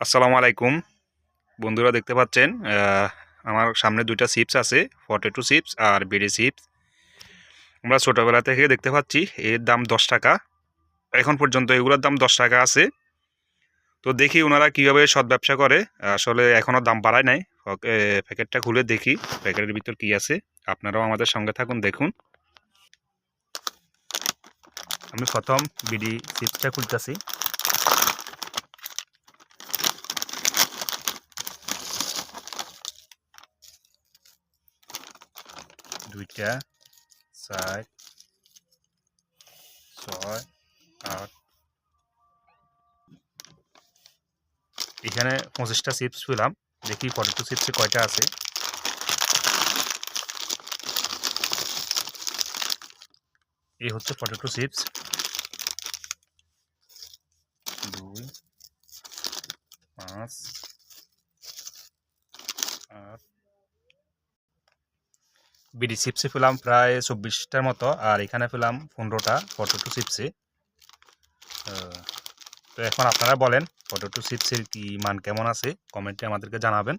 আসসালামু আলাইকুম। বন্ধুরা দেখতে পাচ্ছেন আমার সামনে দুইটা চিপস আছে পটেটো চিপস আর বিড়ি চিপস আমরা ছোটোবেলা থেকে দেখতে পাচ্ছি, এর দাম দশ টাকা। এখন পর্যন্ত এগুলোর দাম দশ টাকা আছে। তো দেখি ওনারা কীভাবে সৎ ব্যবসা করে। আসলে এখনও দাম বাড়ায় নাই। প্যাকেটটা খুলে দেখি প্যাকেটের ভিতর কী আছে। আপনারাও আমাদের সঙ্গে থাকুন, দেখুন। আমি প্রথম বিডি চিপসটা খুলতেছি। দুইটা চার ছয়, আট। এখানে পঁচিশটা চিপস পেলাম। দেখি পটেটো চিপসে কয়টা আছে। এই হচ্ছে পটেটো চিপস দুই, পাঁচ, আট বিডি চিপসি পেলাম প্রায় চব্বিশটার মতো, আর এখানে পেলাম পনেরোটা পটেটো চিপসি। তো এখন আপনারা বলেন, পটেটো চিপসের কি মান কেমন আছে? কমেন্টে আমাদেরকে জানাবেন।